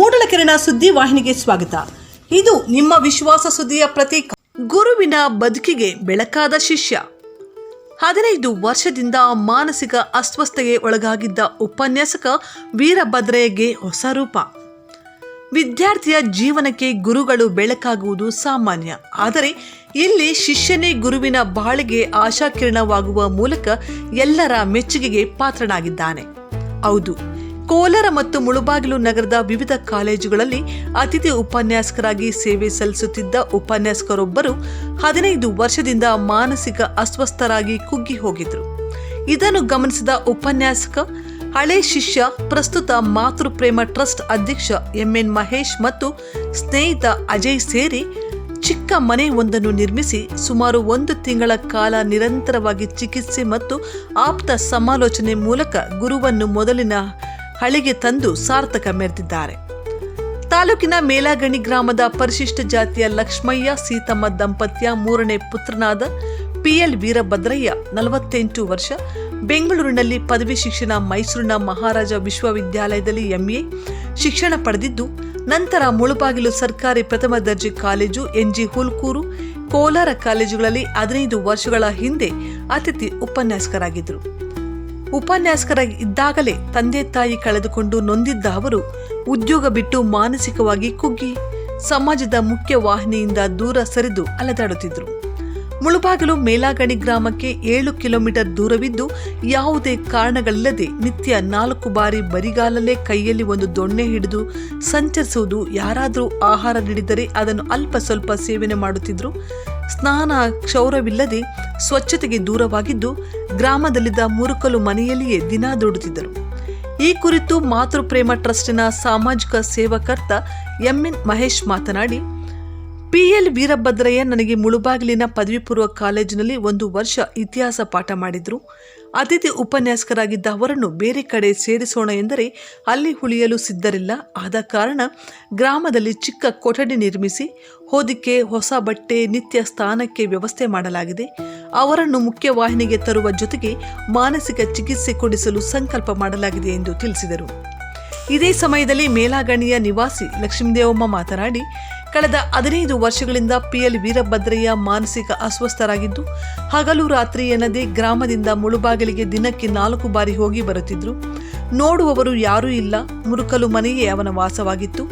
ಮೂಡಲಕೆರೆನ ಸುದ್ದಿ ವಾಹಿನಿಗೆ ಸ್ವಾಗತ. ಇದು ನಿಮ್ಮ ವಿಶ್ವಾಸ ಸುದ್ದಿಯ ಪ್ರತೀಕ. ಗುರುವಿನ ಬದುಕಿಗೆ ಬೆಳಕಾದ ಶಿಷ್ಯ. ಹದಿನೈದು ವರ್ಷದಿಂದ ಮಾನಸಿಕ ಅಸ್ವಸ್ಥತೆಗೆ ಒಳಗಾಗಿದ್ದ ಉಪನ್ಯಾಸಕ ವೀರಭದ್ರಯ್ಯಗೆ ಹೊಸ ರೂಪ. ವಿದ್ಯಾರ್ಥಿಯ ಜೀವನಕ್ಕೆ ಗುರುಗಳು ಬೆಳಕಾಗುವುದು ಸಾಮಾನ್ಯ. ಆದರೆ ಇಲ್ಲಿ ಶಿಷ್ಯನೇ ಗುರುವಿನ ಬಾಳಿಗೆ ಆಶಾಕಿರಣವಾಗುವ ಮೂಲಕ ಎಲ್ಲರ ಮೆಚ್ಚುಗೆಗೆ ಪಾತ್ರನಾಗಿದ್ದಾನೆ. ಹೌದು ಕೋಲಾರ ಮತ್ತು ಮುಳುಬಾಗಿಲು ನಗರದ ವಿವಿಧ ಕಾಲೇಜುಗಳಲ್ಲಿ ಅತಿಥಿ ಉಪನ್ಯಾಸಕರಾಗಿ ಸೇವೆ ಸಲ್ಲಿಸುತ್ತಿದ್ದ ಉಪನ್ಯಾಸಕರೊಬ್ಬರು ಹದಿನೈದು ವರ್ಷದಿಂದ ಮಾನಸಿಕ ಅಸ್ವಸ್ಥರಾಗಿ ಕುಗ್ಗಿ ಹೋಗಿದ್ರು. ಇದನ್ನು ಗಮನಿಸಿದ ಉಪನ್ಯಾಸಕ, ಹಳೆ ಶಿಷ್ಯ, ಪ್ರಸ್ತುತ ಮಾತೃಪ್ರೇಮ ಟ್ರಸ್ಟ್ ಅಧ್ಯಕ್ಷ ಎಂಎನ್ ಮಹೇಶ್ ಮತ್ತು ಸ್ನೇಹಿತ ಅಜಯ್ ಸೇರಿ ಚಿಕ್ಕ ಮನೆ ಒಂದನ್ನು ನಿರ್ಮಿಸಿ ಸುಮಾರು ಒಂದು ತಿಂಗಳ ಕಾಲ ನಿರಂತರವಾಗಿ ಚಿಕಿತ್ಸೆ ಮತ್ತು ಆಪ್ತ ಸಮಾಲೋಚನೆ ಮೂಲಕ ಗುರುವನ್ನು ಮೊದಲಿನ ಹಳಿಗೆ ತಂದು ಸಾರ್ಥಕ ಮೆರೆದಿದ್ದಾರೆ. ತಾಲೂಕಿನ ಮೇಲಾಗಣಿ ಗ್ರಾಮದ ಪರಿಶಿಷ್ಟ ಜಾತಿಯ ಲಕ್ಷ್ಮಯ್ಯ, ಸೀತಮ್ಮ ದಂಪತಿಯ, ಮೂರನೇ ಪುತ್ರನಾದ ಪಿಎಲ್ ವೀರಭದ್ರಯ್ಯ, ನಲವತ್ತೆಂಟು ವರ್ಷ, ಬೆಂಗಳೂರಿನಲ್ಲಿ ಪದವಿ ಶಿಕ್ಷಣ ಮೈಸೂರಿನ ಮಹಾರಾಜ ವಿಶ್ವವಿದ್ಯಾಲಯದಲ್ಲಿ ಎಂಎ, ಶಿಕ್ಷಣ ಪಡೆದಿದ್ದು, ನಂತರ ಮುಳುಬಾಗಿಲು ಸರ್ಕಾರಿ ಪ್ರಥಮ ದರ್ಜೆ ಕಾಲೇಜು, ಎನ್ಜಿ ಹುಲ್ಕೂರು, ಕೋಲಾರ ಕಾಲೇಜುಗಳಲ್ಲಿ ಹದಿನೈದು ವರ್ಷಗಳ ಹಿಂದೆ ಅತಿಥಿ ಉಪನ್ಯಾಸಕರಾಗಿದ್ದರು. ಉಪನ್ಯಾಸಕರಾಗಿ ಇದ್ದಾಗಲೇ ತಂದೆ ತಾಯಿ ಕಳೆದುಕೊಂಡು ನೊಂದಿದ್ದ ಅವರು ಉದ್ಯೋಗ ಬಿಟ್ಟು ಮಾನಸಿಕವಾಗಿ ಕುಗ್ಗಿ ಸಮಾಜದ ಮುಖ್ಯ ವಾಹಿನಿಯಿಂದ ದೂರ ಸರಿದು ಅಲೆದಾಡುತ್ತಿದ್ದರು ಮುಳುಬಾಗಿಲು ಮೇಲಾಗಣಿ ಗ್ರಾಮಕ್ಕೆ ಏಳು ಕಿಲೋಮೀಟರ್ ದೂರವಿದ್ದು ಯಾವುದೇ ಕಾರಣಗಳಿಲ್ಲದೆ ನಿತ್ಯ ನಾಲ್ಕು ಬಾರಿ ಬರಿಗಾಲಲ್ಲೇ ಕೈಯಲ್ಲಿ ಒಂದು ದೊಣ್ಣೆ ಹಿಡಿದು ಸಂಚರಿಸುವುದು ಯಾರಾದರೂ ಆಹಾರ ನೀಡಿದರೆ ಅದನ್ನು ಅಲ್ಪ ಸ್ವಲ್ಪ ಸೇವನೆ ಮಾಡುತ್ತಿದ್ದರು ಸ್ನಾನ ಕ್ಷೌರವಿಲ್ಲದೆ ಸ್ವಚ್ಛತೆಗೆ ದೂರವಾಗಿದ್ದು ಗ್ರಾಮದಲ್ಲಿದ್ದ ಮುರುಕಲು ಮನೆಯಲ್ಲಿಯೇ ದಿನ ದುಡಿದಿದ್ದರು. ಈ ಕುರಿತು ಮಾತೃಪ್ರೇಮ ಟ್ರಸ್ಟಿನ ಸಾಮಾಜಿಕ ಸೇವಾಕರ್ತ ಎಂಎನ್ ಮಹೇಶ್ ಮಾತನಾಡಿ ಪಿಎಲ್ ವೀರಭದ್ರಯ್ಯ ನನಗೆ ಮುಳುಬಾಗಿಲಿನ ಪದವಿ ಪೂರ್ವ ಕಾಲೇಜಿನಲ್ಲಿ ಒಂದು ವರ್ಷ ಇತಿಹಾಸ ಪಾಠ ಮಾಡಿದ್ರು. ಅತಿಥಿ ಉಪನ್ಯಾಸಕರಾಗಿದ್ದ ಅವರನ್ನು ಬೇರೆ ಕಡೆ ಸೇರಿಸೋಣ ಎಂದರೆ ಅಲ್ಲಿ ಉಳಿಯಲು ಸಿದ್ಧರಿಲ್ಲ. ಆದ ಕಾರಣ ಗ್ರಾಮದಲ್ಲಿ ಚಿಕ್ಕ ಕೊಠಡಿ ನಿರ್ಮಿಸಿ ಹೋದಿಕೆ, ಹೊಸ ಬಟ್ಟೆ, ನಿತ್ಯ ಸ್ಥಾನಕ್ಕೆ ವ್ಯವಸ್ಥೆ ಮಾಡಲಾಗಿದೆ. ಅವರನ್ನು ಮುಖ್ಯವಾಹಿನಿಗೆ ತರುವ ಜೊತೆಗೆ ಮಾನಸಿಕ ಚಿಕಿತ್ಸೆ ಕೊಡಿಸಲು ಸಂಕಲ್ಪ ಮಾಡಲಾಗಿದೆ ಎಂದು ತಿಳಿಸಿದರು. ಇದೇ ಸಮಯದಲ್ಲಿ ಮೇಲಾಗಣಿಯ ನಿವಾಸಿ ಲಕ್ಷ್ಮೀದೇವಮ್ಮ ಮಾತನಾಡಿ ಕಳೆದ ಹದಿನೈದು ವರ್ಷಗಳಿಂದ ಪಿಎಲ್ ವೀರಭದ್ರಯ್ಯ ಮಾನಸಿಕ ಅಸ್ವಸ್ಥರಾಗಿದ್ದು, ಹಗಲು ರಾತ್ರಿ ಎನ್ನದೇ ಗ್ರಾಮದಿಂದ ಮುಳುಬಾಗಿಲಿಗೆ ದಿನಕ್ಕೆ ನಾಲ್ಕು ಬಾರಿ ಹೋಗಿ ಬರುತ್ತಿದ್ರು. ನೋಡುವವರು ಯಾರೂ ಇಲ್ಲ, ಮುರುಕಲು ಮನೆಯೇ ಅವನ ವಾಸವಾಗಿತ್ತು.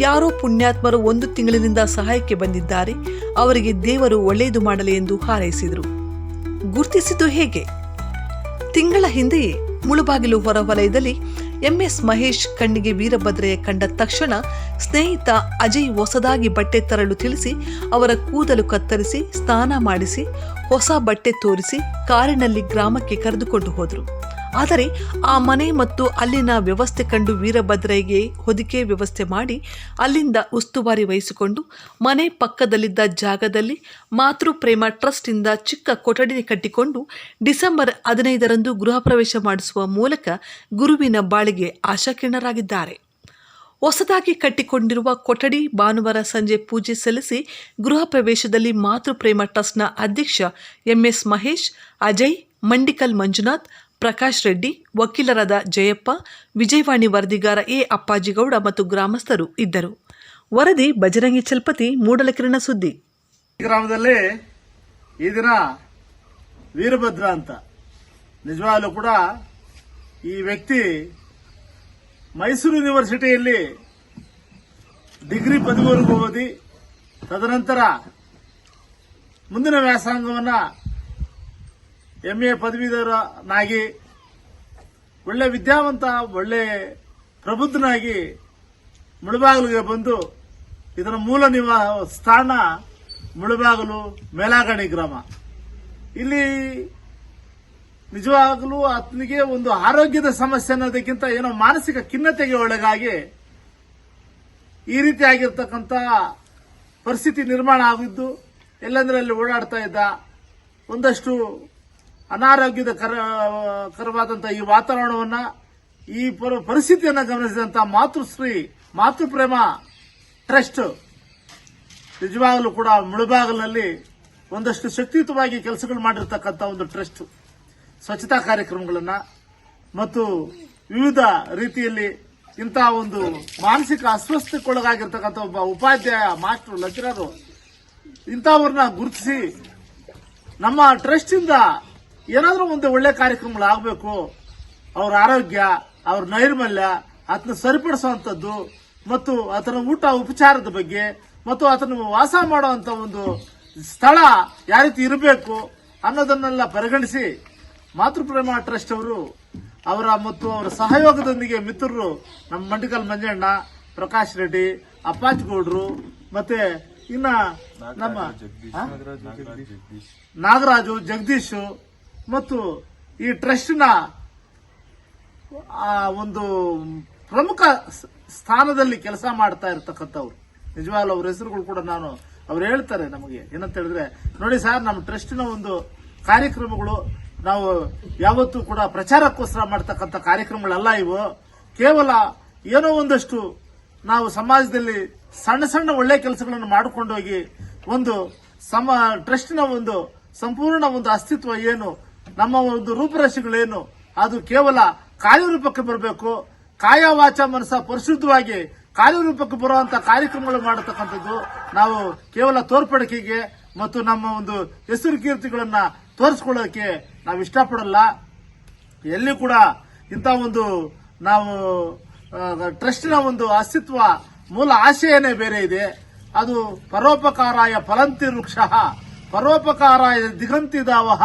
ಯಾರೋ ಪುಣ್ಯಾತ್ಮರು ಒಂದು ತಿಂಗಳಿನಿಂದ ಸಹಾಯಕ್ಕೆ ಬಂದಿದ್ದಾರೆ, ಅವರಿಗೆ ದೇವರು ಒಳ್ಳೆಯದು ಮಾಡಲಿ ಎಂದು ಹಾರೈಸಿದರು. ಗುರುತಿಸಿದ್ದು ಹೇಗೆ? ತಿಂಗಳ ಹಿಂದೆಯೇ ಮುಳುಬಾಗಿಲು ಹೊರವಲಯದಲ್ಲಿ ಎಂಎಸ್ ಮಹೇಶ್ ಕಣ್ಣಿಗೆ ವೀರಭದ್ರಯ್ಯ ಕಂಡ ತಕ್ಷಣ ಸ್ನೇಹಿತ ಅಜಯ್ ಹೊಸದಾಗಿ ಬಟ್ಟೆ ತರಲು ತಿಳಿಸಿ ಅವರ ಕೂದಲು ಕತ್ತರಿಸಿ, ಸ್ನಾನ ಮಾಡಿಸಿ, ಹೊಸ ಬಟ್ಟೆ ತೋರಿಸಿ ಕಾರಿನಲ್ಲಿ ಗ್ರಾಮಕ್ಕೆ ಕರೆದುಕೊಂಡು ಹೋದರು. ಆದರೆ ಆ ಮನೆ ಮತ್ತು ಅಲ್ಲಿನ ವ್ಯವಸ್ಥೆ ಕಂಡು ವೀರಭದ್ರಯ್ಯಗೆ ಹೊದಿಕೆ ವ್ಯವಸ್ಥೆ ಮಾಡಿ ಅಲ್ಲಿಂದ ಉಸ್ತುವಾರಿ ವಹಿಸಿಕೊಂಡು ಮನೆ ಪಕ್ಕದಲ್ಲಿದ್ದ ಜಾಗದಲ್ಲಿ ಮಾತೃಪ್ರೇಮ ಟ್ರಸ್ಟಿಂದ ಚಿಕ್ಕ ಕೊಠಡಿ ಕಟ್ಟಿಕೊಂಡು ಡಿಸೆಂಬರ್ ಹದಿನೈದರಂದು ಗೃಹ ಪ್ರವೇಶ ಮಾಡಿಸುವ ಮೂಲಕ ಗುರುವಿನ ಬಾಳಿಗೆ ಆಶಾಕಿರಣರಾಗಿದ್ದಾರೆ. ಹೊಸದಾಗಿ ಕಟ್ಟಿಕೊಂಡಿರುವ ಕೊಠಡಿ ಭಾನುವಾರ ಸಂಜೆ ಪೂಜೆ ಸಲ್ಲಿಸಿ ಗೃಹ ಪ್ರವೇಶದಲ್ಲಿ ಮಾತೃಪ್ರೇಮ ಟ್ರಸ್ಟ್ನ ಅಧ್ಯಕ್ಷ ಎಂಎಸ್ ಮಹೇಶ್, ಅಜಯ್, ಮಂಡಿಕಲ್ ಮಂಜುನಾಥ್ ಪ್ರಕಾಶ್ ರೆಡ್ಡಿ, ವಕೀಲರಾದ ಜಯಪ್ಪ, ವಿಜಯವಾಣಿ ವರದಿಗಾರ ಎ. ಅಪ್ಪಾಜಿಗೌಡ ಮತ್ತು ಗ್ರಾಮಸ್ಥರು ಇದ್ದರು. ವರದಿ ಬಜರಂಗಿ ಚಲ್ಪತಿ, ಮೂಡಲಕಿರಣ ಸುದ್ದಿ. ಗ್ರಾಮದಲ್ಲಿ ಈ ದಿನ ವೀರಭದ್ರ ಅಂತ. ನಿಜವಾಗ್ಲೂ ಕೂಡ ಈ ವ್ಯಕ್ತಿ ಮೈಸೂರು ಯೂನಿವರ್ಸಿಟಿಯಲ್ಲಿ ಡಿಗ್ರಿ ಪದವಿವರೆಗೂ ಓದಿ ತದನಂತರ ಮುಂದಿನ ವ್ಯಾಸಂಗವನ್ನ ಎಂ ಎ ಪದವೀಧರನಾಗಿ, ಒಳ್ಳೆ ವಿದ್ಯಾವಂತ, ಒಳ್ಳೆ ಪ್ರಬುದ್ಧನಾಗಿ ಮುಳುಬಾಗಿಲಿಗೆ ಬಂದು ಇದರ ಮೂಲ ನಿವಾ ಸ್ಥಾನ ಮುಳುಬಾಗಿಲು ಮೇಲಾಗಣಿ ಗ್ರಾಮ. ಇಲ್ಲಿ ನಿಜವಾಗಲೂ ಆತನಿಗೆ ಒಂದು ಆರೋಗ್ಯದ ಸಮಸ್ಯೆ ಅನ್ನೋದಕ್ಕಿಂತ ಏನೋ ಮಾನಸಿಕ ಖಿನ್ನತೆಗೆ ಒಳಗಾಗಿ ಈ ರೀತಿಯಾಗಿರ್ತಕ್ಕಂಥ ಪರಿಸ್ಥಿತಿ ನಿರ್ಮಾಣ ಆಗಿದ್ದು ಎಲ್ಲಂದ್ರೆ ಅಲ್ಲಿ ಓಡಾಡ್ತಾ ಇದ್ದ, ಒಂದಷ್ಟು ಅನಾರೋಗ್ಯದ ಕರ ಕರವಾದಂತಹ ಈ ವಾತಾವರಣವನ್ನ, ಈ ಪರಿಸ್ಥಿತಿಯನ್ನು ಗಮನಿಸಿದಂತ ಮಾತೃಶ್ರೀ, ಮಾತೃಪ್ರೇಮ ಟ್ರಸ್ಟ್, ನಿಜವಾಗಲೂ ಕೂಡ ಮುಳುಬಾಗಲಲ್ಲಿ ಒಂದಷ್ಟು ಶಕ್ತಿಯುತವಾಗಿ ಕೆಲಸಗಳು ಮಾಡಿರ್ತಕ್ಕಂಥ ಒಂದು ಟ್ರಸ್ಟ್, ಸ್ವಚ್ಛತಾ ಕಾರ್ಯಕ್ರಮಗಳನ್ನ, ಮತ್ತು ವಿವಿಧ ರೀತಿಯಲ್ಲಿ ಇಂಥ ಒಂದು ಮಾನಸಿಕ ಅಸ್ವಸ್ಥಕ್ಕೊಳಗಾಗಿರ್ತಕ್ಕಂಥ ಒಬ್ಬ ಉಪಾಧ್ಯಾಯ ಮಾಸ್ಟರ್ ಲೆಕ್ಚರರು ಇಂಥವ್ರನ್ನ ಗುರುತಿಸಿ ನಮ್ಮ ಟ್ರಸ್ಟ್ ಇಂದ ಏನಾದ್ರೂ ಒಂದು ಒಳ್ಳೆ ಕಾರ್ಯಕ್ರಮಗಳಾಗಬೇಕು ಅವ್ರ ಆರೋಗ್ಯ ಅವ್ರ ನೈರ್ಮಲ್ಯ ಅದನ್ನ ಸರಿಪಡಿಸುವಂಥದ್ದು ಮತ್ತು ಆತನ ಊಟ ಉಪಚಾರದ ಬಗ್ಗೆ ಮತ್ತು ಆತನ ವಾಸ ಮಾಡುವಂಥ ಒಂದು ಸ್ಥಳ ಯಾವ ರೀತಿ ಇರಬೇಕು ಅನ್ನೋದನ್ನೆಲ್ಲ ಪರಿಗಣಿಸಿ ಮಾತೃಪ್ರೇಮ ಟ್ರಸ್ಟ್ ಅವರು ಅವರ ಮತ್ತು ಅವರ ಸಹಯೋಗದೊಂದಿಗೆ ಮಿತ್ರರು ನಮ್ಮ ಮಂಡಿಕಲ್ ಮಂಜಣ್ಣ ಪ್ರಕಾಶ್ ರೆಡ್ಡಿ ಅಪ್ಪಾಚ್ ಗೌಡ್ರು ಮತ್ತೆ ಇನ್ನ ನಮ್ಮ? ನಾಗರಾಜು ಜಗದೀಶ್ ಮತ್ತು ಈ ಟ್ರಸ್ಟ್ನ ಒಂದು ಪ್ರಮುಖ ಸ್ಥಾನದಲ್ಲಿ ಕೆಲಸ ಮಾಡ್ತಾ ಇರ್ತಕ್ಕಂಥವ್ರು. ನಿಜವಾಗ್ಲೂ ಅವ್ರ ಹೆಸರುಗಳು ಕೂಡ ನಾನು, ಅವ್ರು ಹೇಳ್ತಾರೆ ನಮಗೆ. ಏನಂತ ಹೇಳಿದ್ರೆ, ನೋಡಿ ಸರ್, ನಮ್ಮ ಟ್ರಸ್ಟ್ನ ಒಂದು ಕಾರ್ಯಕ್ರಮಗಳು, ನಾವು ಯಾವತ್ತೂ ಕೂಡ ಪ್ರಚಾರಕ್ಕೋಸ್ಕರ ಮಾಡ್ತಕ್ಕಂಥ ಕಾರ್ಯಕ್ರಮಗಳಲ್ಲ ಇವು. ಕೇವಲ ಏನೋ ಒಂದಷ್ಟು ನಾವು ಸಮಾಜದಲ್ಲಿ ಸಣ್ಣ ಸಣ್ಣ ಒಳ್ಳೆ ಕೆಲಸಗಳನ್ನು ಮಾಡಿಕೊಂಡೋಗಿ ಒಂದು ಸಮ, ಟ್ರಸ್ಟ್ನ ಒಂದು ಸಂಪೂರ್ಣ ಒಂದು ಅಸ್ತಿತ್ವ ಏನು ನಮ್ಮ ಒಂದು ರೂಪುರೇಷೆಗಳೇನು ಅದು ಕೇವಲ ಕಾರ್ಯರೂಪಕ್ಕೆ ಬರಬೇಕು. ಕಾಯ ವಾಚ ಮನಸ್ಸ ಪರಿಶುದ್ಧವಾಗಿ ಕಾರ್ಯರೂಪಕ್ಕೆ ಬರುವಂತ ಕಾರ್ಯಕ್ರಮಗಳು ಮಾಡತಕ್ಕಂಥದ್ದು ನಾವು ಕೇವಲ ತೋರ್ಪಡಿಕೆಗೆ ಮತ್ತು ನಮ್ಮ ಒಂದು ಹೆಸರು ಕೀರ್ತಿಗಳನ್ನ ತೋರಿಸ್ಕೊಳ್ಳೋಕೆ ನಾವು ಇಷ್ಟಪಡಲ್ಲ. ಎಲ್ಲಿ ಕೂಡ ಇಂಥ ಒಂದು ನಾವು ಟ್ರಸ್ಟಿನ ಒಂದು ಅಸ್ತಿತ್ವ ಮೂಲ ಆಶಯನೇ ಬೇರೆ ಇದೆ. ಅದು ಪರೋಪಕಾರಾಯ ಫಲಂತಿ ವೃಕ್ಷ ಪರೋಪಕಾರಾಯ ದಿಗಂತಿದಾವಹ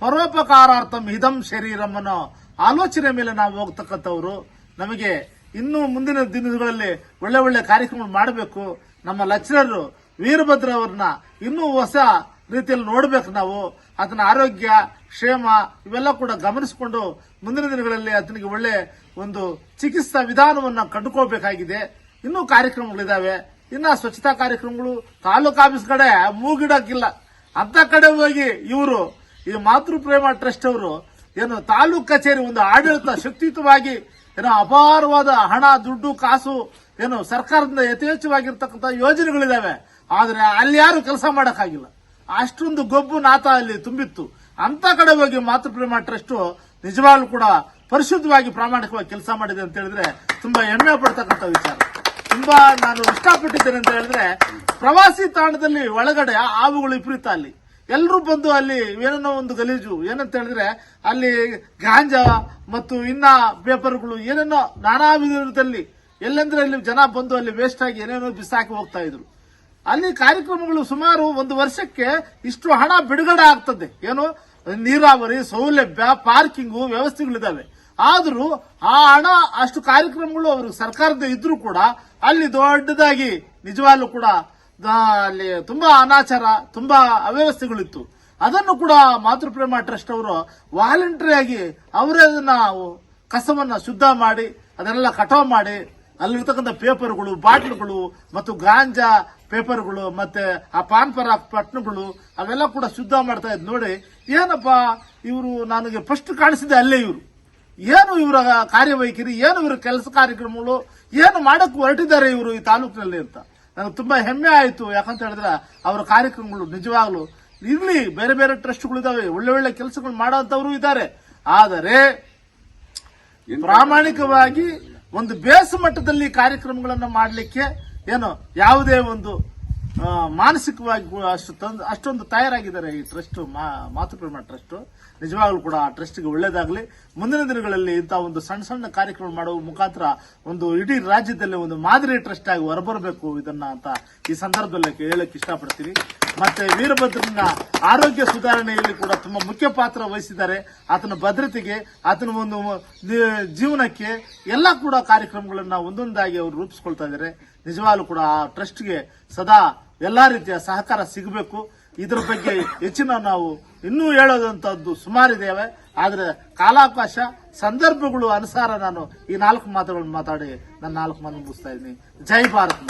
ಪರೋಪಕಾರಾರ್ಥಂ ಹಿದಂ ಶರೀರಂ ಅನ್ನೋ ಆಲೋಚನೆ ಮೇಲೆ ನಾವು ಹೋಗ್ತಕ್ಕಂಥವ್ರು, ನಮಗೆ ಇನ್ನು ಮುಂದಿನ ದಿನಗಳಲ್ಲಿ ಒಳ್ಳೆ ಒಳ್ಳೆ ಕಾರ್ಯಕ್ರಮ ಮಾಡಬೇಕು. ನಮ್ಮ ಲಚ್ಚರರು ವೀರಭದ್ರ ಅವ್ರನ್ನ ಇನ್ನೂ ಹೊಸ ರೀತಿಯಲ್ಲಿ ನೋಡ್ಬೇಕು ನಾವು. ಅದನ್ನ ಆರೋಗ್ಯ, ಕ್ಷೇಮ ಇವೆಲ್ಲ ಕೂಡ ಗಮನಿಸಿಕೊಂಡು ಮುಂದಿನ ದಿನಗಳಲ್ಲಿ ಅದನಿಗೆ ಒಳ್ಳೆ ಒಂದು ಚಿಕಿತ್ಸಾ ವಿಧಾನವನ್ನು ಕಂಡುಕೋಬೇಕಾಗಿದೆ ಇನ್ನೂ ಕಾರ್ಯಕ್ರಮಗಳಿದ್ದಾವೆ ಇನ್ನ ಸ್ವಚ್ಛತಾ ಕಾರ್ಯಕ್ರಮಗಳು ತಾಲೂಕಾಫೀಸ್ ಕಡೆ ಮೂಗಿಡಕ್ಕಿಲ್ಲ. ಅಂತ ಕಡೆ ಹೋಗಿ ಇವರು ಈ ಮಾತೃಪ್ರೇಮ ಟ್ರಸ್ಟ್ ಅವರು ಏನು ತಾಲೂಕ್ ಕಚೇರಿ ಒಂದು ಆಡಳಿತ ಶಕ್ತಿಯುತವಾಗಿ ಏನೋ ಅಪಾರವಾದ ಹಣ, ದುಡ್ಡು, ಕಾಸು ಏನು ಸರ್ಕಾರದಿಂದ ಯಥೇಚ್ಛವಾಗಿರ್ತಕ್ಕಂಥ ಯೋಜನೆಗಳಿದಾವೆ. ಆದ್ರೆ ಅಲ್ಲಿ ಯಾರು ಕೆಲಸ ಮಾಡಕ್ಕಾಗಿಲ್ಲ. ಅಷ್ಟೊಂದು ಗೊಬ್ಬು ನಾತ ಅಲ್ಲಿ ತುಂಬಿತ್ತು. ಅಂತ ಕಡೆ ಹೋಗಿ ಮಾತೃಪ್ರೇಮ ಟ್ರಸ್ಟ್ ನಿಜವಾಗ್ಲೂ ಕೂಡ ಪರಿಶುದ್ಧವಾಗಿ ಪ್ರಾಮಾಣಿಕವಾಗಿ ಕೆಲಸ ಮಾಡಿದೆ ಅಂತ ಹೇಳಿದ್ರೆ ತುಂಬಾ ಹೆಮ್ಮೆ ಪಡ್ತಕ್ಕಂಥ ವಿಚಾರ. ತುಂಬಾ ನಾನು ಇಷ್ಟಪಟ್ಟಿದ್ದೇನೆ ಅಂತ ಹೇಳಿದ್ರೆ ಪ್ರವಾಸಿ ತಾಣದಲ್ಲಿ ಒಳಗಡೆ ಆವುಗಳು ವಿಪರೀತ ಅಲ್ಲಿ. ಎಲ್ಲರೂ ಬಂದು ಅಲ್ಲಿ ಏನನ್ನೋ ಒಂದು ಗಲೀಜು, ಏನಂತ ಹೇಳಿದ್ರೆ ಅಲ್ಲಿ ಗಾಂಜಾ ಮತ್ತು ಇನ್ನ ಪೇಪರ್ಗಳು ಏನೇನೋ ನಾನಾ ವಿಧದಲ್ಲಿ ಎಲ್ಲೆಂದ್ರೆ ಅಲ್ಲಿ ಜನ ಬಂದು ಅಲ್ಲಿ ವೇಸ್ಟ್ ಆಗಿ ಏನೇನೋ ಬಿಸಾಕಿ ಹೋಗ್ತಾ ಇದ್ರು. ಅಲ್ಲಿ ಕಾರ್ಯಕ್ರಮಗಳು ಸುಮಾರು ಒಂದು ವರ್ಷಕ್ಕೆ ಇಷ್ಟು ಹಣ ಬಿಡುಗಡೆ ಆಗ್ತದೆ. ಏನು? ನೀರಾವರಿ, ಸೌಲಭ್ಯ, ಪಾರ್ಕಿಂಗು ವ್ಯವಸ್ಥೆಗಳಿದ್ದಾವೆ. ಆದರೂ ಆ ಹಣ, ಅಷ್ಟು ಕಾರ್ಯಕ್ರಮಗಳು ಅವರು ಸರ್ಕಾರದ ಇದ್ರೂ ಕೂಡ ಅಲ್ಲಿ ದೊಡ್ಡದಾಗಿ ನಿಜವಾಗ್ಲೂ ಕೂಡ ಅಲ್ಲಿ ತುಂಬಾ ಅನಾಚಾರ, ತುಂಬಾ ಅವ್ಯವಸ್ಥೆಗಳಿತ್ತು. ಅದನ್ನು ಕೂಡ ಮಾತೃಪ್ರೇಮ ಟ್ರಸ್ಟ್ ಅವರು ವಾಲಂಟರಿ ಆಗಿ ಅವರೇ ಅದನ್ನ ಕಸವನ್ನ ಶುದ್ಧ ಮಾಡಿ, ಅದನ್ನೆಲ್ಲ ಕಟಾವ್ ಮಾಡಿ, ಅಲ್ಲಿರ್ತಕ್ಕಂಥ ಪೇಪರ್ಗಳು, ಬಾಟ್ಲುಗಳು ಮತ್ತು ಗಾಂಜಾ ಪೇಪರ್ಗಳು ಮತ್ತೆ ಆ ಪಾನ್ ಪರ ಪಟ್ನಗಳು ಅವೆಲ್ಲ ಕೂಡ ಶುದ್ಧ ಮಾಡ್ತಾ ಇದ್ ನೋಡಿ, ಏನಪ್ಪ ಇವರು ನನಗೆ ಫಸ್ಟ್ ಕಾಣಿಸಿದೆ ಅಲ್ಲೇ ಇವರು. ಏನು ಇವರ ಕಾರ್ಯವೈಖರಿ, ಏನು ಇವರ ಕೆಲಸ ಕಾರ್ಯಕ್ರಮಗಳು, ಏನು ಮಾಡಕ್ಕೆ ಹೊರಟಿದ್ದಾರೆ ಇವರು ಈ ತಾಲೂಕಿನಲ್ಲಿ ಅಂತ. ನನಗೆ ತುಂಬಾ ಹೆಮ್ಮೆ ಆಯಿತು. ಯಾಕಂತ ಹೇಳಿದ್ರೆ ಅವರ ಕಾರ್ಯಕ್ರಮಗಳು ನಿಜವಾಗ್ಲು ಇರ್ಲಿ ಬೇರೆ ಬೇರೆ ಟ್ರಸ್ಟ್ಗಳಿದ್ದಾವೆ ಒಳ್ಳೆ ಒಳ್ಳೆ ಕೆಲಸಗಳು ಮಾಡೋಂಥವ್ರು ಇದ್ದಾರೆ. ಆದರೆ ಪ್ರಾಮಾಣಿಕವಾಗಿ ಒಂದು ಬೇಸ್ ಮಟ್ಟದಲ್ಲಿ ಕಾರ್ಯಕ್ರಮಗಳನ್ನು ಮಾಡಲಿಕ್ಕೆ ಏನು ಯಾವುದೇ ಒಂದು ಮಾನಸಿಕವಾಗಿ ಅಷ್ಟು ತಂದು ಅಷ್ಟೊಂದು ತಯಾರಾಗಿದ್ದಾರೆ ಈ ಟ್ರಸ್ಟ್ ಮಾತೃಪ್ರೇಮ ಟ್ರಸ್ಟ್. ನಿಜವಾಗ್ಲೂ ಕೂಡ ಆ ಟ್ರಸ್ಟ್ಗೆ ಒಳ್ಳೇದಾಗಲಿ. ಮುಂದಿನ ದಿನಗಳಲ್ಲಿ ಇಂಥ ಒಂದು ಸಣ್ಣ ಸಣ್ಣ ಕಾರ್ಯಕ್ರಮ ಮಾಡುವ ಮುಖಾಂತರ ಒಂದು ಇಡೀ ರಾಜ್ಯದಲ್ಲಿ ಒಂದು ಮಾದರಿ ಟ್ರಸ್ಟ್ ಆಗಿ ಹೊರಬರಬೇಕು ಇದನ್ನ ಅಂತ ಈ ಸಂದರ್ಭದಲ್ಲಿ ಹೇಳಕ್ ಇಷ್ಟಪಡ್ತೀನಿ. ಮತ್ತೆ ವೀರಭದ್ರನ ಆರೋಗ್ಯ ಸುಧಾರಣೆಯಲ್ಲಿ ಕೂಡ ತುಂಬಾ ಮುಖ್ಯ ಪಾತ್ರ ವಹಿಸಿದ್ದಾರೆ. ಆತನ ಭದ್ರತೆಗೆ, ಆತನ ಒಂದು ಜೀವನಕ್ಕೆ ಎಲ್ಲ ಕೂಡ ಕಾರ್ಯಕ್ರಮಗಳನ್ನ ಒಂದೊಂದಾಗಿ ಅವರು ರೂಪಿಸ್ಕೊಳ್ತಾ ಇದ್ದಾರೆ. ನಿಜವಾಗ್ಲೂ ಕೂಡ ಆ ಟ್ರಸ್ಟ್ಗೆ ಸದಾ ಎಲ್ಲಾ ರೀತಿಯ ಸಹಕಾರ ಸಿಗಬೇಕು. ಇದ್ರ ಬಗ್ಗೆ ಹೆಚ್ಚಿನ ನಾವು ಇನ್ನೂ ಹೇಳೋದಂತದ್ದು ಸುಮಾರಿದ್ದೇವೆ ಆದ್ರೆ ಕಾಲಾವಕಾಶ, ಸಂದರ್ಭಗಳು ಅನುಸಾರ ನಾನು ಈ ನಾಲ್ಕು ಮಾತುಗಳನ್ನು ಮಾತಾಡಿ ನನ್ನ ನಾಲ್ಕು ಮಾತು ಮುಗಿಸ್ತಾ ಇದ್ದೀನಿ. ಜೈ ಭಾರತ್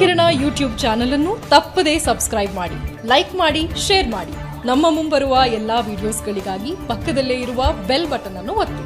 ಕಿರಣ ಯೂಟ್ಯೂಬ್ ಚಾನೆಲ್ ಅನ್ನು ತಪ್ಪದೇ ಸಬ್ಸ್ಕ್ರೈಬ್ ಮಾಡಿ, ಲೈಕ್ ಮಾಡಿ, ಶೇರ್ ಮಾಡಿ. ನಮ್ಮ ಮುಂಬರುವ ಎಲ್ಲಾ ವಿಡಿಯೋಸ್ಗಳಿಗಾಗಿ ಪಕ್ಕದಲ್ಲೇ ಇರುವ ಬೆಲ್ ಬಟನ್ ಅನ್ನು ಒತ್ತಿ.